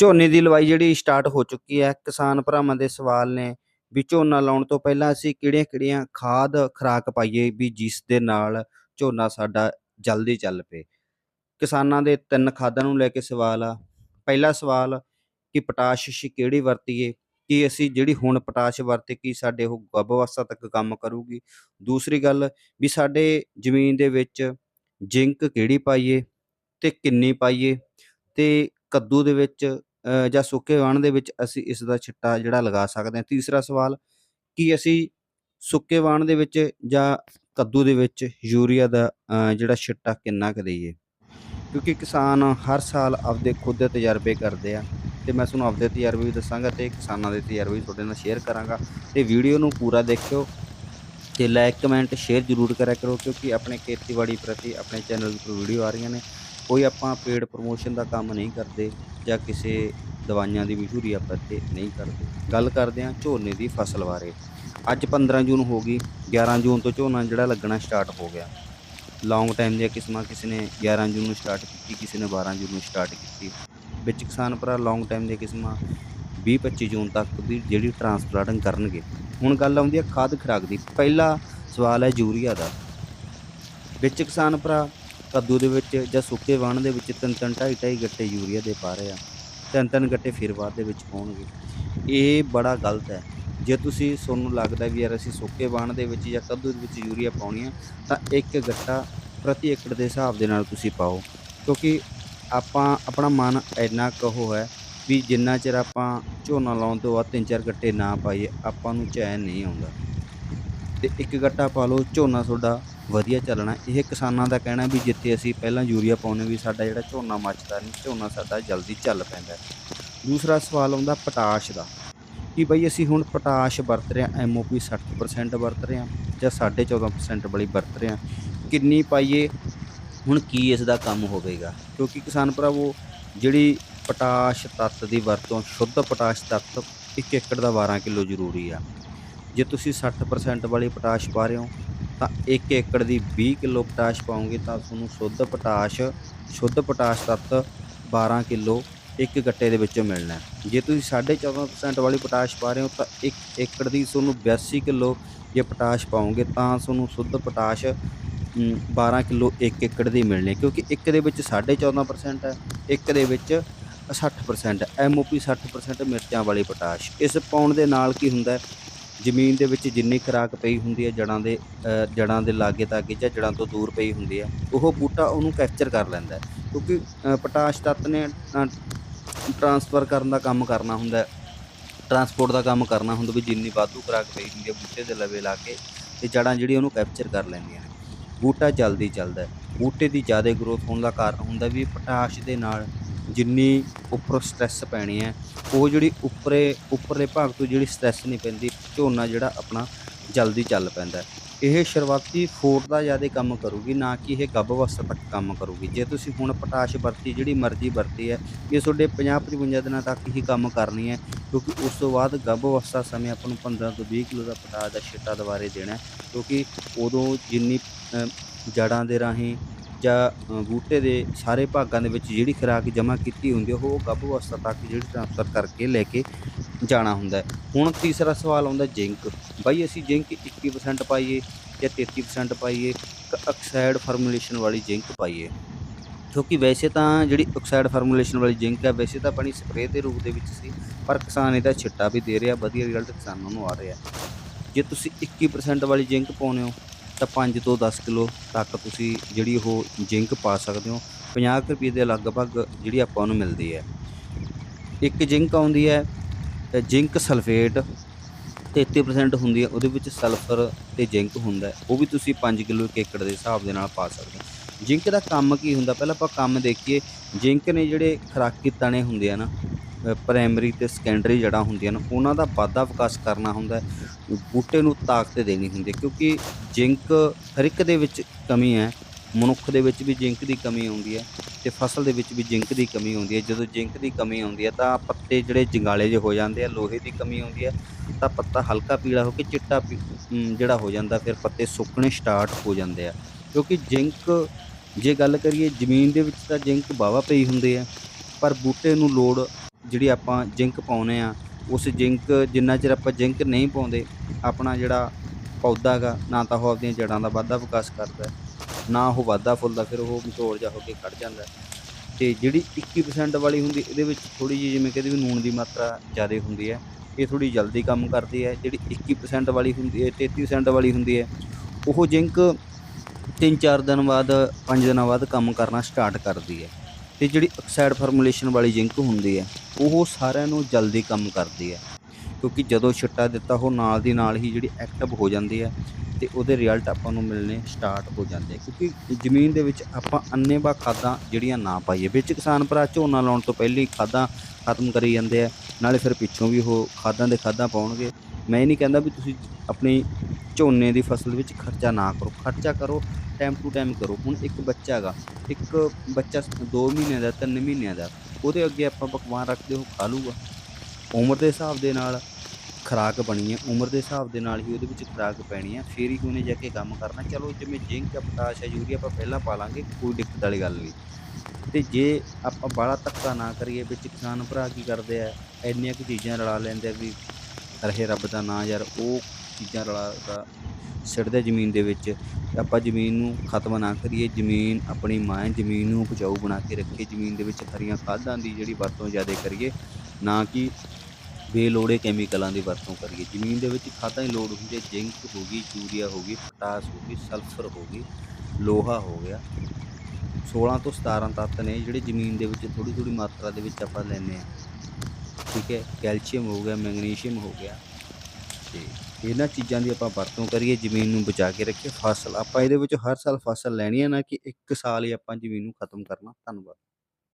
ਝੋਨੇ ਦੀ ਲਵਾਈ ਜਿਹੜੀ ਸਟਾਰਟ ਹੋ ਚੁੱਕੀ ਹੈ, ਕਿਸਾਨ ਭਰਾਵਾਂ ਦੇ ਸਵਾਲ ਨੇ ਵੀ ਝੋਨਾ ਲਾਉਣ ਤੋਂ ਪਹਿਲਾਂ ਅਸੀਂ ਕਿਹੜੀਆਂ-ਕਿਹੜੀਆਂ ਖਾਦ ਖੁਰਾਕ ਪਾਈਏ ਵੀ ਜਿਸ ਦੇ ਨਾਲ ਝੋਨਾ ਸਾਡਾ ਜਲਦੀ ਚੱਲ ਪਏ? ਕਿਸਾਨਾਂ ਦੇ ਤਿੰਨ ਖਾਦਾਂ ਨੂੰ ਲੈ ਕੇ ਸਵਾਲ ਆ। ਪਹਿਲਾ ਸਵਾਲ, ਕਿ ਪੋਟਾਸ਼ ਅਸੀਂ ਕਿਹੜੀ ਵਰਤੀਏ? ਕਿ ਅਸੀਂ ਜਿਹੜੀ ਹੁਣ ਪੋਟਾਸ਼ ਵਰਤੇ ਕੀ ਸਾਡੇ ਉਹ ਗੱਭ ਅਵਸਥਾ ਤੱਕ ਕੰਮ ਕਰੂਗੀ? ਦੂਸਰੀ ਗੱਲ, ਵੀ ਸਾਡੇ ਜ਼ਮੀਨ ਦੇ ਵਿੱਚ ਜ਼ਿੰਕ ਕਿਹੜੀ ਪਾਈਏ ਤੇ ਕਿੰਨੀ ਪਾਈਏ? ਤੇ ਕੱਦੂ ਦੇ ਵਿੱਚ ਜਾਂ ਸੁੱਕੇ ਵਾਣ ਦੇ ਵਿੱਚ ਅਸੀਂ ਇਸ ਦਾ ਛਿੱਟਾ ਜਿਹੜਾ ਲਗਾ ਸਕਦੇ ਹਾਂ। ਤੀਸਰਾ ਸਵਾਲ, ਕਿ ਅਸੀਂ ਸੁੱਕੇ ਵਾਣ ਦੇ ਵਿੱਚ ਜਾਂ ਕੱਦੂ ਦੇ ਵਿੱਚ ਯੂਰੀਆ ਦਾ ਜਿਹੜਾ ਛਿੱਟਾ ਕਿੰਨਾ ਕੁ ਦਈਏ? ਕਿਉਂਕਿ ਕਿਸਾਨ ਹਰ ਸਾਲ ਆਪਦੇ ਖੁਦ ਦੇ ਤਜਰਬੇ ਕਰਦੇ ਆ ਤੇ ਮੈਂ ਤੁਹਾਨੂੰ ਆਪਦੇ ਤਜਰਬੇ ਵੀ ਦੱਸਾਂਗਾ ਤੇ ਕਿਸਾਨਾਂ ਦੇ ਤਜਰਬੇ ਵੀ ਤੁਹਾਡੇ ਨਾਲ ਸ਼ੇਅਰ ਕਰਾਂਗਾ। ਤੇ ਵੀਡੀਓ ਨੂੰ ਪੂਰਾ ਦੇਖਿਓ ਤੇ ਲਾਈਕ ਕਮੈਂਟ ਸ਼ੇਅਰ ਜ਼ਰੂਰ ਕਰਿਆ ਕਰੋ ਕਿਉਂਕਿ ਆਪਣੇ ਖੇਤੀਬਾੜੀ ਪ੍ਰਤੀ ਆਪਣੇ ਚੈਨਲ ਉੱਪਰ ਵੀਡੀਓ ਆ ਰਹੀਆਂ ਨੇ। ਕੋਈ ਆਪਾਂ ਪੇਡ ਪ੍ਰੋਮੋਸ਼ਨ ਦਾ ਕੰਮ ਨਹੀਂ ਕਰਦੇ ਜਾਂ ਕਿਸੇ ਦਵਾਈਆਂ ਦੀ ਮਸ਼ਹੂਰੀ ਆਪਾਂ ਇੱਥੇ ਨਹੀਂ ਕਰਦੇ। ਗੱਲ ਕਰਦੇ ਹਾਂ ਝੋਨੇ ਦੀ ਫਸਲ ਬਾਰੇ। ਅੱਜ 15 ਜੂਨ ਹੋ ਗਈ 11 ਜੂਨ ਤੋਂ ਝੋਨਾ ਜਿਹੜਾ ਲੱਗਣਾ ਸਟਾਰਟ ਹੋ ਗਿਆ। ਲੌਂਗ ਟਾਈਮ ਦੀਆਂ ਕਿਸਮਾਂ ਕਿਸੇ ਨੇ 11 ਜੂਨ ਨੂੰ ਸਟਾਰਟ ਕੀਤੀ, ਕਿਸੇ ਨੇ 12 ਜੂਨ ਨੂੰ ਸਟਾਰਟ ਕੀਤੀ। ਵਿੱਚ ਕਿਸਾਨ ਭਰਾ ਲੌਂਗ ਟਾਈਮ ਦੀਆਂ ਕਿਸਮਾਂ 20 25 ਜੂਨ ਤੱਕ ਦੀ ਜਿਹੜੀ ਟਰਾਂਸਪਲਾਂਟਿੰਗ ਕਰਨਗੇ। ਹੁਣ ਗੱਲ ਆਉਂਦੀ ਹੈ ਖਾਦ ਖੁਰਾਕ ਦੀ। ਪਹਿਲਾ ਸਵਾਲ ਹੈ ਯੂਰੀਆ ਦਾ। ਵਿੱਚ ਕਿਸਾਨ ਭਰਾ ਕੱਦੂ ਦੇ ਵਿੱਚ ਜਾਂ ਸੁੱਕੇ ਵਾਣ ਦੇ ਵਿੱਚ ਤਿੰਨ ਤਿੰਨ, ਢਾਈ ਢਾਈ ਗੱਟੇ ਯੂਰੀਆ ਦੇ ਪਾ ਰਹੇ ਆ। ਤਿੰਨ ਤਿੰਨ ਗੱਟੇ ਫਿਰ ਬਾਅਦ ਦੇ ਵਿੱਚ ਪਾਉਣਗੇ। ਇਹ ਬੜਾ ਗਲਤ ਹੈ। ਜੇ ਤੁਸੀਂ ਤੁਹਾਨੂੰ ਲੱਗਦਾ ਵੀ ਯਾਰ ਅਸੀਂ ਸੁੱਕੇ ਵਾਣ ਦੇ ਵਿੱਚ ਜਾਂ ਕੱਦੂ ਦੇ ਵਿੱਚ ਯੂਰੀਆ ਪਾਉਣੀ ਆ, ਤਾਂ ਇੱਕ ਗੱਟਾ ਪ੍ਰਤੀ ਏਕੜ ਦੇ ਹਿਸਾਬ ਦੇ ਨਾਲ ਤੁਸੀਂ ਪਾਓ। ਕਿਉਂਕਿ ਆਪਾਂ, ਆਪਣਾ ਮਨ ਇੰਨਾ ਕਹੋ ਹੈ ਵੀ ਜਿੰਨਾ ਚਿਰ ਆਪਾਂ ਝੋਨਾ ਲਾਉਣ ਤੋਂ ਬਾਅਦ ਤਿੰਨ ਚਾਰ ਗੱਟੇ ਨਾ ਪਾਈਏ, ਆਪਾਂ ਨੂੰ ਚੈਨ ਨਹੀਂ ਆਉਂਦਾ। ਤੇ ਇੱਕ ਗੱਟਾ ਪਾ ਲਓ, ਝੋਨਾ ਤੁਹਾਡਾ ਵਧੀਆ ਚੱਲਣਾ। ਇਹ ਕਿਸਾਨਾਂ ਦਾ ਕਹਿਣਾ ਵੀ ਜਿੱਥੇ ਅਸੀਂ ਪਹਿਲਾਂ ਯੂਰੀਆ ਪਾਉਨੇ ਵੀ ਸਾਡਾ ਜਿਹੜਾ ਝੋਨਾ ਮੱਚਦਾ ਨਹੀਂ, ਝੋਨਾ ਸਾਡਾ ਜਲਦੀ ਚੱਲ ਪੈਂਦਾ। ਦੂਸਰਾ ਸਵਾਲ ਆਉਂਦਾ ਪੋਟਾਸ਼ ਦਾ, ਕਿ ਬਈ ਅਸੀਂ ਹੁਣ ਪੋਟਾਸ਼ ਵਰਤ ਰਹੇ ਹਾਂ ਐਮਓਪੀ 60% ਵਰਤ ਰਹੇ ਹਾਂ ਜਾਂ 14.5% ਵਾਲੀ ਵਰਤ ਰਹੇ ਹਾਂ? ਕਿੰਨੀ ਪਾਈਏ, ਹੁਣ ਕੀ ਇਸ ਦਾ ਕੰਮ ਹੋਵੇਗਾ? ਕਿਉਂਕਿ ਕਿਸਾਨ ਭਰਾਵੋ, ਜਿਹੜੀ ਪੋਟਾਸ਼ ਤੱਤ ਦੀ ਵਰਤੋਂ, ਸ਼ੁੱਧ ਪੋਟਾਸ਼ ਤੱਤ 1 ਏਕੜ ਦਾ 12 ਕਿਲੋ ਜ਼ਰੂਰੀ ਆ। ਜੇ ਤੁਸੀਂ 60% ਵਾਲੀ ਪੋਟਾਸ਼ ਪਾ ਰਹੇ ਹੋ ਤਾਂ 1 ਏਕੜ ਦੀ 20 ਕਿਲੋ ਪੋਟਾਸ਼ ਪਾਓਗੇ ਤਾਂ ਤੁਹਾਨੂੰ ਸ਼ੁੱਧ ਪੋਟਾਸ਼ ਸ਼ੁੱਧ ਪੋਟਾਸ਼ ਤੱਤ 12 ਕਿਲੋ ਇੱਕ ਗੱਟੇ ਦੇ ਵਿੱਚੋਂ ਮਿਲਣਾ ਜੇ ਤੁਸੀਂ 14.5% ਵਾਲੀ ਪੋਟਾਸ਼ ਪਾ ਰਹੇ ਹੋ ਤਾਂ 1 ਏਕੜ ਦੀ ਤੁਹਾਨੂੰ 82 ਕਿਲੋ ਜੇ ਪੋਟਾਸ਼ ਪਾਓਗੇ ਤਾਂ ਤੁਹਾਨੂੰ ਸ਼ੁੱਧ ਪੋਟਾਸ਼ ਅਮ, 12 ਕਿਲੋ ਇੱਕ ਏਕੜ ਦੀ ਮਿਲਣੀ ਕਿਉਂਕਿ ਇੱਕ ਦੇ ਵਿੱਚ 14.5% ਹੈ ਇੱਕ ਦੇ ਵਿੱਚ 60% ਐਮਓਪੀ 60% ਮਿਰਚਾਂ ਵਾਲੀ ਪੋਟਾਸ਼। ਇਸ ਪਾਉਣ ਦੇ ਨਾਲ ਕੀ ਹੁੰਦਾ ਜ਼ਮੀਨ ਦੇ ਵਿੱਚ ਜਿੰਨੀ ਖੁਰਾਕ ਪਈ ਹੁੰਦੀ ਹੈ ਜੜਾਂ ਦੇ ਅ, ਜੜਾਂ ਦੇ ਲਾਗੇ ਤਾਗੇ ਜਾਂ ਜੜਾਂ ਤੋਂ ਦੂਰ ਪਈ ਹੁੰਦੀ ਹੈ ਉਹ ਬੂਟਾ ਉਹਨੂੰ ਕੈਪਚਰ ਕਰ ਲੈਂਦਾ ਕਿਉਂਕਿ ਅ, ਪੋਟਾਸ਼ ਤੱਤ ਨੇ ਅ, ਟਰਾਂਸਫਰ ਕਰਨ ਦਾ ਕੰਮ ਕਰਨਾ ਹੁੰਦਾ ਟਰਾਂਸਪੋਰਟ ਦਾ ਕੰਮ ਕਰਨਾ ਹੁੰਦਾ ਵੀ ਜਿੰਨੀ ਵਾਧੂ ਖੁਰਾਕ ਪਈ ਹੁੰਦੀ ਹੈ ਬੂਟੇ ਦੇ ਲਵੇ ਲਾ ਕੇ ਤੇ ਜੜਾਂ ਜਿਹੜੀ ਉਹਨੂੰ ਕੈਪਚਰ ਕਰ ਲੈਂਦੀਆਂ ਨੇ। ਬੂਟਾ ਜਲਦੀ ਚੱਲਦਾ ਬੂਟੇ ਦੀ ਜ਼ਿਆਦਾ ਗਰੋਥ ਹੋਣ ਦਾ ਕਾਰਨ ਹੁੰਦਾ ਵੀ ਪੋਟਾਸ਼ ਦੇ ਨਾਲ ਜਿੰਨੀ ਉੱਪਰੋਂ ਸਟ੍ਰੈਸ ਪੈਣੀ ਹੈ ਉਹ ਜਿਹੜੀ ਉੱਪਰੇ ਉੱਪਰਲੇ ਭਾਗ ਤੋਂ ਜਿਹੜੀ ਸਟ੍ਰੈਸ ਨਹੀਂ ਪੈਂਦੀ ਝੋਨਾ ਜਿਹੜਾ ਆਪਣਾ ਜਲਦੀ ਚੱਲ ਪੈਂਦਾ ਇਹ ਸ਼ੁਰੂਆਤੀ ਫੋਟ ਦਾ ਜ਼ਿਆਦਾ ਕੰਮ ਕਰੂਗੀ ਨਾ ਕਿ ਇਹ ਗੱਭ ਅਵਸਥਾ ਤੱਕ ਕੰਮ ਕਰੂਗੀ। ਜੇ ਤੁਸੀਂ ਹੁਣ ਪਟਾਸ਼ ਵਰਤੀ ਜਿਹੜੀ ਮਰਜ਼ੀ ਵਰਤੀ ਹੈ ਇਹ ਤੁਹਾਡੇ 50 55 ਦਿਨਾਂ ਤੱਕ ਹੀ ਕੰਮ ਕਰਨੀ ਹੈ ਕਿਉਂਕਿ ਉਸ ਤੋਂ ਬਾਅਦ ਗੱਭ ਅਵਸਥਾ ਸਮੇਂ ਆਪਾਂ ਨੂੰ 15 ਤੋਂ 20 ਕਿਲੋ ਦਾ ਪਟਾਸ਼ ਦਾ ਛਿੱਟਾ ਦੁਬਾਰੇ ਦੇਣਾ ਕਿਉਂਕਿ ਉਦੋਂ ਜਿੰਨੀ ਅ, ਜੜਾਂ ਦੇ ਰਾਹੀਂ ਜਾਂ ਬੂਟੇ ਦੇ ਸਾਰੇ ਭਾਗਾਂ ਦੇ ਵਿੱਚ ਜਿਹੜੀ ਖੁਰਾਕ ਜਮ੍ਹਾਂ ਕੀਤੀ ਹੁੰਦੀ ਉਹ ਗੱਭ ਅਵਸਥਾ ਤੱਕ ਜਿਹੜੀ ਟ੍ਰਾਂਸਫਰ ਕਰਕੇ ਲੈ ਕੇ ਜਾਣਾ ਹੁੰਦਾ ਹੁਣ ਤੀਸਰਾ ਸਵਾਲ ਆਉਂਦਾ ਜ਼ਿੰਕ। ਬਾਈ, ਅਸੀਂ ਜ਼ਿੰਕ 21% ਪਾਈਏ ਜਾਂ 33% ਪਾਈਏ? ਕ ਆਕਸਾਈਡ ਫਾਰਮੂਲੇਸ਼ਨ ਵਾਲੀ ਜ਼ਿੰਕ ਪਾਈਏ। ਕਿਉਂਕਿ ਵੈਸੇ ਤਾਂ ਜਿਹੜੀ ਆਕਸਾਈਡ ਫਾਰਮੂਲੇਸ਼ਨ ਵਾਲੀ ਜ਼ਿੰਕ ਹੈ ਵੈਸੇ ਤਾਂ ਪਾਣੀ ਸਪਰੇਅ ਦੇ ਰੂਪ ਦੇ ਵਿੱਚ ਸੀ, ਪਰ ਕਿਸਾਨ ਇਹਦਾ ਛਿੱਟਾ ਵੀ ਦੇ ਰਿਹਾ, ਵਧੀਆ ਰਿਜ਼ਲਟ ਕਿਸਾਨਾਂ ਨੂੰ ਆ ਰਿਹਾ। ਜੇ ਤੁਸੀਂ 21% ਵਾਲੀ ਜ਼ਿੰਕ ਪਾਉਂਦੇ ਹੋ ਤਾਂ 5 ਤੋਂ 10 ਕਿਲੋ ਤੱਕ ਤੁਸੀਂ ਜਿਹੜੀ ਉਹ ਜ਼ਿੰਕ ਪਾ ਸਕਦੇ ਹੋ। 50 ਕੁ ਰੁਪਏ ਦੇ ਲਗਭਗ ਜਿਹੜੀ ਆਪਾਂ ਨੂੰ ਮਿਲਦੀ ਹੈ। ਇੱਕ ਜ਼ਿੰਕ ਆਉਂਦੀ ਹੈ ਅ, ਜ਼ਿੰਕ ਸਲਫੇਟ 33% ਹੁੰਦੀ ਹੈ ਉਹਦੇ ਵਿੱਚ ਸਲਫਰ ਤੇ ਜ਼ਿੰਕ ਹੁੰਦਾ ਉਹ ਵੀ ਤੁਸੀਂ 5 ਕਿਲੋ ਇੱਕ ਏਕੜ ਦੇ ਹਿਸਾਬ ਦੇ ਨਾਲ ਪਾ ਸਕਦੇ ਹੋ। ਜ਼ਿੰਕ ਦਾ ਕੰਮ ਕੀ ਹੁੰਦਾ? ਪਹਿਲਾਂ ਆਪਾਂ ਕੰਮ ਦੇਖੀਏ। ਜ਼ਿੰਕ ਨੇ ਜਿਹੜੇ ਖੁਰਾਕੀ ਤਣੇ ਹੁੰਦੇ ਆ ਨਾ ਪ੍ਰਾਇਮਰੀ ਤੇ ਸੈਕੰਡਰੀ ਜੜਾਂ ਹੁੰਦੀਆਂ ਨੇ, ਉਹਨਾਂ ਦਾ ਵਾਧਾ ਵਿਕਾਸ ਕਰਨਾ ਹੁੰਦਾ ਬੂਟੇ ਨੂੰ ਤਾਕਤ ਦੇਣੀ ਹੁੰਦੀ ਹੈ, ਕਿਉਂਕਿ ਜ਼ਿੰਕ ਹਰ ਇੱਕ ਦੇ ਵਿੱਚ ਕਮੀ ਹੈ। ਮਨੁੱਖ ਦੇ ਵਿੱਚ ਵੀ ਜ਼ਿੰਕ ਦੀ ਕਮੀ ਆਉਂਦੀ ਹੈ ਤੇ ਫਸਲ ਦੇ ਵਿੱਚ ਵੀ ਜ਼ਿੰਕ ਦੀ ਕਮੀ ਆਉਂਦੀ ਹੈ। ਜਦੋਂ ਜ਼ਿੰਕ ਦੀ ਕਮੀ ਆਉਂਦੀ ਹੈ, ਤਾਂ ਪੱਤੇ ਜਿਹੜੇ ਜੰਗਾਲੇ ਜਿਹੇ ਹੋ ਜਾਂਦੇ ਆ, ਲੋਹੇ ਦੀ ਕਮੀ ਆਉਂਦੀ ਹੈ, ਤਾਂ ਪੱਤਾ ਹਲਕਾ ਪੀਲਾ ਹੋ ਕੇ ਚਿੱਟਾ ਪੀ- ਜਿਹੜਾ ਹੋ ਜਾਂਦਾ, ਫਿਰ ਪੱਤੇ ਸੁੱਕਣੇ ਸਟਾਰਟ ਹੋ ਜਾਂਦੇ ਆ। ਕਿਉਂਕਿ ਜ਼ਿੰਕ, ਜੇ ਗੱਲ ਕਰੀਏ ਜ਼ਮੀਨ ਦੇ ਵਿੱਚ ਤਾਂ ਜ਼ਿੰਕ ਵਾਹਵਾ ਪਈ ਹੁੰਦੇ ਆ, ਪਰ ਬੂਟੇ ਨੂੰ ਲੋੜ ਜਿਹੜੀ ਆਪਾਂ ਜ਼ਿੰਕ ਪਾਉਂਦੇ ਆ, ਉਸ ਜ਼ਿੰਕ ਜਿੰਨਾ ਚਿਰ ਆਪਾਂ ਜ਼ਿੰਕ ਨਹੀਂ ਪਾਉਂਦੇ, ਆਪਣਾ ਜਿਹੜਾ ਪੌਦਾ ਹੈਗਾ ਨਾ ਤਾਂ ਉਹ ਆਪਣੀਆਂ ਜੜ੍ਹਾਂ ਦਾ ਵਾਧਾ ਵਿਕਾਸ ਕਰਦਾ ਨਾ ਉਹ ਵਾਧਾ ਫੁੱਲਦਾ, ਫਿਰ ਉਹ ਮਚੋੜ ਜਾ ਹੋ ਕੇ ਖੜ ਜਾਂਦਾ ਹੈ। ਤੇ ਜਿਹੜੀ 21% ਵਾਲੀ ਹੁੰਦੀ, ਇਹਦੇ ਵਿੱਚ ਥੋੜੀ ਜਿਹੀ ਜਿਵੇਂ ਕਹਿੰਦੇ ਵੀ ਨੂਣ ਦੀ ਮਾਤਰਾ ਜ਼ਿਆਦਾ ਹੁੰਦੀ ਹੈ, ਇਹ ਥੋੜੀ ਜਲਦੀ ਕੰਮ ਕਰਦੀ ਹੈ, ਜਿਹੜੀ 21% ਵਾਲੀ ਹੁੰਦੀ ਹੈ 33% ਵਾਲੀ ਹੁੰਦੀ ਹੈ, ਉਹ ਜ਼ਿੰਕ ਤਿੰਨ ਚਾਰ ਦਿਨ ਬਾਅਦ, ਪੰਜ ਦਿਨਾਂ ਬਾਅਦ ਕੰਮ ਕਰਨਾ ਸਟਾਰਟ ਕਰਦੀ ਹੈ ਤੇ ਜਿਹੜੀ ਆਕਸਾਈਡ ਫਾਰਮੂਲੇਸ਼ਨ ਵਾਲੀ ਜ਼ਿੰਕ ਹੁੰਦੀ ਹੈ, ਉਹ ਸਾਰਿਆਂ ਨੂੰ ਜਲਦੀ ਕੰਮ ਕਰਦੀ ਹੈ। ਕਿਉਂਕਿ ਜਦੋਂ ਛਿੱਟਾ ਦਿੱਤਾ, ਉਹ ਨਾਲ ਦੀ ਨਾਲ ਹੀ ਜਿਹੜੀ ਐਕਟਿਵ ਹੋ ਜਾਂਦੀ ਹੈ ਤੇ ਉਹਦੇ ਰਿਜ਼ਲਟ ਆਪਾਂ ਨੂੰ ਮਿਲਣੇ ਸਟਾਰਟ ਹੋ ਜਾਂਦੇ ਕਿਉਂਕਿ ਜ਼ਮੀਨ ਦੇ ਵਿੱਚ ਆਪਾਂ ਅੰਨੇਵਾ ਖਾਦਾਂ ਜਿਹੜੀਆਂ ਨਾ ਪਾਈਏ। ਵਿੱਚ ਕਿਸਾਨ ਭਰਾ, ਝੋਨਾ ਲਾਉਣ ਤੋਂ ਪਹਿਲਾਂ ਹੀ ਖਾਦਾਂ ਖਤਮ ਕਰੀ ਜਾਂਦੇ ਆ। ਨਾਲੇ ਫਿਰ ਪਿੱਛੋਂ ਵੀ ਉਹ ਖਾਦਾਂ ਦੇ ਖਾਦਾਂ ਪਾਉਣਗੇ। ਮੈਂ ਇਹ ਨਹੀਂ ਕਹਿੰਦਾ ਵੀ ਤੁਸੀਂ ਆਪਣੀ ਝੋਨੇ ਦੀ ਫਸਲ ਵਿੱਚ ਖਰਚਾ ਨਾ ਕਰੋ, ਖਰਚਾ ਕਰੋ ਟਾਈਮ ਟੂ ਟਾਈਮ ਕਰੋ। ਹੁਣ ਇੱਕ ਬੱਚਾ ਹੈਗਾ, ਇੱਕ ਬੱਚਾ 2 ਮਹੀਨਿਆਂ ਦਾ 3 ਮਹੀਨਿਆਂ ਦਾ, ਉਹਦੇ ਅੱਗੇ ਆਪਾਂ ਪਕਵਾਨ ਰੱਖਦੇ ਹੋ ਖਾ ਲੂਗਾ। ਉਮਰ ਦੇ ਹਿਸਾਬ ਦੇ ਨਾਲ ਖੁਰਾਕ ਬਣੀ ਹੈ, ਉਮਰ ਦੇ ਹਿਸਾਬ ਦੇ ਨਾਲ ਹੀ ਉਹਦੇ ਵਿੱਚ ਖੁਰਾਕ ਪੈਣੀ ਹੈ, ਫੇਰ ਹੀ ਉਹਨੇ ਜਾ ਕੇ ਕੰਮ ਕਰਨਾ। ਚਲੋ, ਜਿਵੇਂ ਜ਼ਿੰਕ ਹੈ ਪੋਟਾਸ਼ ਹੈ, ਯੂਰੀਆ ਆਪਾਂ ਪਹਿਲਾਂ ਪਾ ਲਾਂਗੇ, ਕੋਈ ਦਿੱਕਤ ਵਾਲੀ ਗੱਲ ਨਹੀਂ। ਤੇ ਜੇ ਆਪਾਂ ਬਾਹਲਾ ਧੱਕਾ ਨਾ ਕਰੀਏ, ਵਿੱਚ ਕਿਸਾਨ ਭਰਾ ਕੀ ਕਰਦੇ ਆ, ਇੰਨੀਆਂ ਕੁ ਚੀਜ਼ਾਂ ਰਲਾ ਲੈਂਦੇ ਆ ਵੀ ਰਹੇ ਰੱਬ ਦਾ ਨਾਂ ਯਾਰ, ਉਹ ਚੀਜ਼ਾਂ ਰਲਾ ਦਾ ਸਿੱਟਦੇ ਜ਼ਮੀਨ ਦੇ ਵਿੱਚ। ਆਪਾਂ ਜ਼ਮੀਨ ਨੂੰ ਖਤਮ ਨਾ ਕਰੀਏ, ਜ਼ਮੀਨ ਆਪਣੀ ਮਾਂ ਜ਼ਮੀਨ ਨੂੰ ਉਪਜਾਊ ਬਣਾ ਕੇ ਰੱਖੀਏ, ਜ਼ਮੀਨ ਦੇ ਵਿੱਚ ਹਰੀਆਂ ਖਾਦਾਂ ਦੀ ਜਿਹੜੀ ਵਰਤੋਂ ਜ਼ਿਆਦਾ ਕਰੀਏ, ਨਾ ਕਿ ਬੇਲੋੜੇ ਕੈਮੀਕਲਾਂ ਦੀ ਵਰਤੋਂ ਕਰੀਏ। ਜ਼ਮੀਨ ਦੇ ਵਿੱਚ ਖਾਦਾਂ ਦੀ ਲੋੜ ਹੁੰਦੀ ਹੈ, ਜ਼ਿੰਕ ਹੋ ਗਈ, ਯੂਰੀਆ ਹੋ ਗਈ, ਪੋਟਾਸ ਹੋ ਗਈ, ਸਲਫਰ ਹੋ ਗਈ, ਲੋਹਾ ਹੋ ਗਿਆ। 16 ਤੋਂ 17 ਤੱਤ ਨੇ ਜਿਹੜੇ ਜ਼ਮੀਨ ਦੇ ਵਿੱਚ ਥੋੜੀ ਥੋੜੀ ਮਾਤਰਾ ਦੇ ਵਿੱਚ ਆਪਾਂ ਲੈਂਦੇ ਆ ਠੀਕ ਹੈ, ਕੈਲਸ਼ੀਅਮ ਹੋ ਗਿਆ, ਮੈਗਨੀਸ਼ੀਅਮ ਹੋ ਗਿਆ। ਤੇ ਇਹਨਾਂ ਚੀਜ਼ਾਂ ਦੀ ਆਪਾਂ ਵਰਤੋਂ ਕਰੀਏ, ਜ਼ਮੀਨ ਨੂੰ ਬਚਾ ਕੇ ਰੱਖੀਏ, ਫਸਲ। ਆਪਾਂ ਇਹਦੇ ਵਿੱਚ ਹਰ ਸਾਲ ਫਸਲ ਲੈਣੀ ਹੈ ਨਾ ਕਿ ਇੱਕ ਸਾਲ ਹੀ ਆਪਾਂ ਜ਼ਮੀਨ ਨੂੰ ਖਤਮ ਕਰਨਾ। ਧੰਨਵਾਦ।